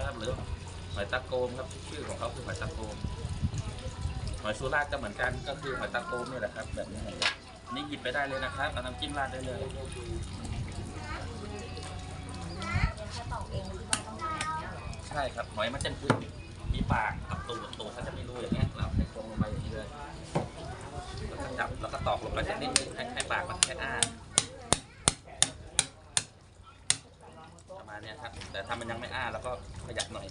นางรมครับหรือหอยตะโกมครับชื่อของเขาคือหอยตะโกมหอยสุราษฎร์ก็เหมือนกันก็คือหอยตะโกมนี่แหละครับ แบบนี้นะครับอันนี่หยิบไปได้เลยนะครับเอาน้ำจิ้มราดได้เลยใช่ครับหอยมันจะคือมีปากกับตูดตูดเขาจะไม่รู้อย่างเงี้ยเราให้ตรงลงไปอย่างนี้เลยแล้วก็จับแล้วก็ตอกลงไปสักนิดนึงให้ให้ปากมันแค่อ้าประมาณเนี้ยครับ แต่ถ้ามันยังไม่อ้าแล้วก็ขยับหน่อย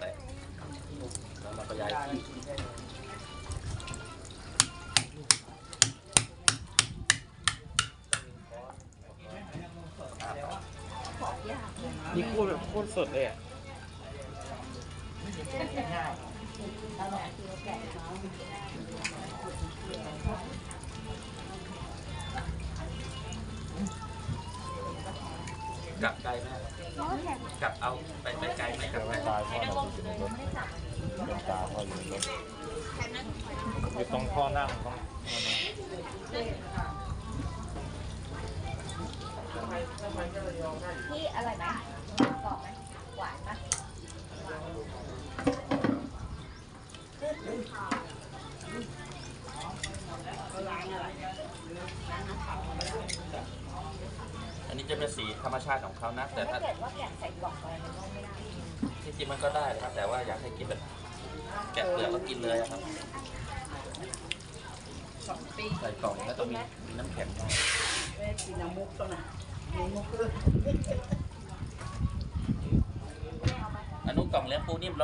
แต่แล้วเราก็ย้ายที่นี่พูดแบบพูดสดเลยอะ กลับไกลไหมกลับเอาไปไปไกลไหมกลับไปตายพ่อเราอยู่ในรถเป็นตาพ่ออยู่ในรถอยู่ตรงท่อนั่งตรงที่อะไรไหมกรอบไหมหวานไหมอันนี้ จะเป็นสีธรรมชาติของเขานะแต่ถ้าถ้าเกิดว่าแกะใส่กล่องไปมันก็ไม่ได้ที่จริงมันก็ได้นะครับ แต่ว่าอยากให้กินแบบแกะเปลือกก็กินเลยอะครับใส่กล่องแล้วต้องมีมีน้ำแข็งหน่อยกินน้ำมุกตัวน่ะมีมุกเลยอันนู้นกล่องเลี้ยงปูนิ่ม